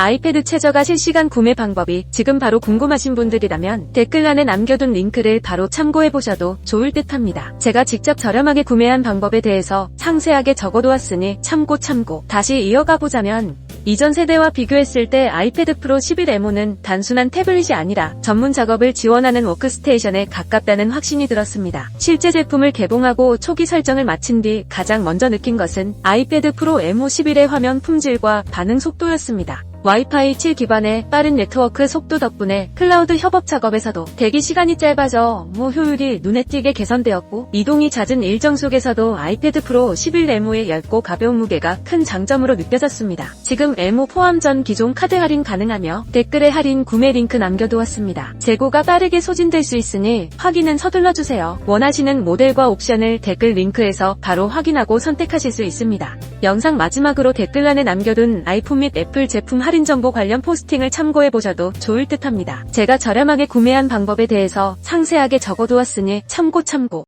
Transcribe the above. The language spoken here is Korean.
아이패드 최저가 실시간 구매 방법이 지금 바로 궁금하신 분들이라면 댓글란에 남겨둔 링크를 바로 참고해보셔도 좋을 듯 합니다. 제가 직접 저렴하게 구매한 방법에 대해서 상세하게 적어두었으니 참고 참고. 다시 이어가 보자면 이전 세대와 비교했을 때 아이패드 프로 11M은 단순한 태블릿이 아니라 전문 작업을 지원하는 워크스테이션에 가깝다는 확신이 들었습니다. 실제 제품을 개봉하고 초기 설정을 마친 뒤 가장 먼저 느낀 것은 아이패드 프로 M11의 화면 품질과 반응 속도였습니다. 와이파이 7 기반의 빠른 네트워크 속도 덕분에 클라우드 협업 작업에서도 대기 시간이 짧아져 업무 효율이 눈에 띄게 개선되었고 이동이 잦은 일정 속에서도 아이패드 프로 11M의 얇고 가벼운 무게가 큰 장점으로 느껴졌습니다. 지금 M 포함 전 기존 카드 할인 가능하며 댓글에 할인 구매 링크 남겨두었습니다. 재고가 빠르게 소진될 수 있으니 확인은 서둘러주세요. 원하시는 모델과 옵션을 댓글 링크에서 바로 확인하고 선택하실 수 있습니다. 영상 마지막으로 댓글란에 남겨둔 아이폰 및 애플 제품 할인 정보 관련 포스팅을 참고해보셔도 좋을 듯 합니다. 제가 저렴하게 구매한 방법에 대해서 상세하게 적어두었으니 참고 참고.